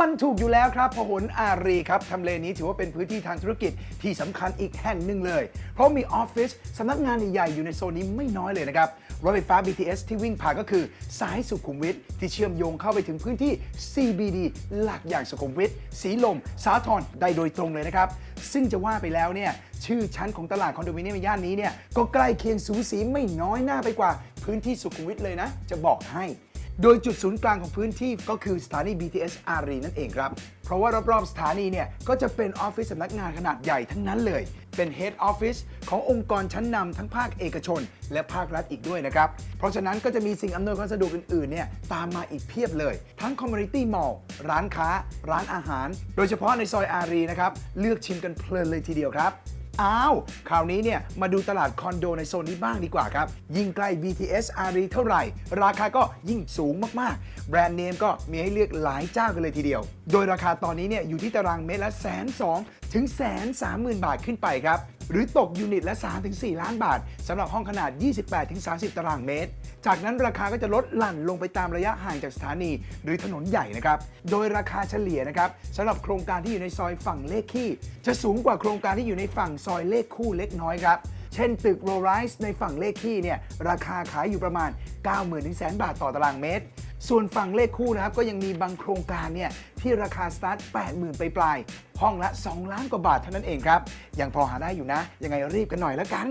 มันถูกอยู่แล้วครับพหลอารีครับทำเลนี้ถือว่าเป็นพื้นที่ทางธุรกิจที่สำคัญอีกแห่งหนึ่งเลย เพราะมีออฟฟิศสำนักงานใหญ่ๆอยู่ในโซนนี้ไม่น้อยเลยนะครับ รถไฟฟ้า BTS ที่วิ่งผ่านก็คือ สายสุขุมวิทที่เชื่อมโยงเข้าไปถึงพื้นที่ CBD หลักอย่างสุขุมวิทสีลม สาทรได้โดยตรงเลยนะครับ ซึ่งจะว่าไปแล้วเนี่ยชื่อชั้นของตลาดคอนโดมิเนียมย่านนี้เนี่ยก็ใกล้เคียงสูสีไม่น้อยหน้าไปกว่า พื้นที่สุขุมวิทเลยนะ จะบอกให้ โดยจุดศูนย์กลางของพื้นที่ก็คือสถานี BTS อารีนั่นเองครับ เพราะว่ารอบๆ สถานีเนี่ย ก็จะเป็นออฟฟิศสำนักงานขนาดใหญ่ทั้งนั้นเลย เป็น Head Office ขององค์กรชั้นนำทั้งภาคเอกชน และภาครัฐอีกด้วยนะครับ เพราะฉะนั้นก็จะมีสิ่งอำนวยความสะดวกอื่นๆเนี่ยตามมาอีกเพียบเลย ทั้ง Community Mall ร้านค้า ร้านอาหาร โดยเฉพาะในซอยอารีนะครับเลือกชิมกันเพลินเลยทีเดียวครับ อ้าว คราวนี้เนี่ย มาดูตลาดคอนโดในโซนนี้บ้างดีกว่าครับ ยิ่งใกล้ BTS อารีเท่าไหร่ ราคาก็ยิ่งสูงมากๆ แบรนด์เนมก็มีให้เลือกหลายเจ้ากันเลยทีเดียว โดยราคาตอนนี้เนี่ยอยู่ที่ตารางเมตรละแสนสองถึงแสนสามหมื่นบาทขึ้นไปครับ หรือตกยูนิตละ 3-4 ล้านบาทสำหรับห้องขนาด 28-30 ตารางเมตร จากนั้นราคาก็จะลดหลั่นลงไปตามระยะห่างจากสถานีหรือถนนใหญ่นะครับ โดยราคาเฉลี่ยนะครับสำหรับโครงการที่อยู่ในซอยฝั่งเลขขี้ จะสูงกว่าโครงการที่อยู่ในฝั่งซอยเลขคู่เล็กน้อยครับเช่นตึกโรไรส์ในฝั่งเลขขี้เนี่ยราคาขายอยู่ประมาณ 90,000ถึงแสนบาทต่อตารางเมตร ส่วนฝั่งเลขคู่นะครับก็ยังมีบางโครงการเนี่ยที่ราคาสตาร์ท 80,000 ไปปลาย ห้องละ 2 ล้านกว่าบาทเท่านั้นเองครับ ยังพอหาได้อยู่นะ ยังไงรีบกันหน่อยแล้วกัน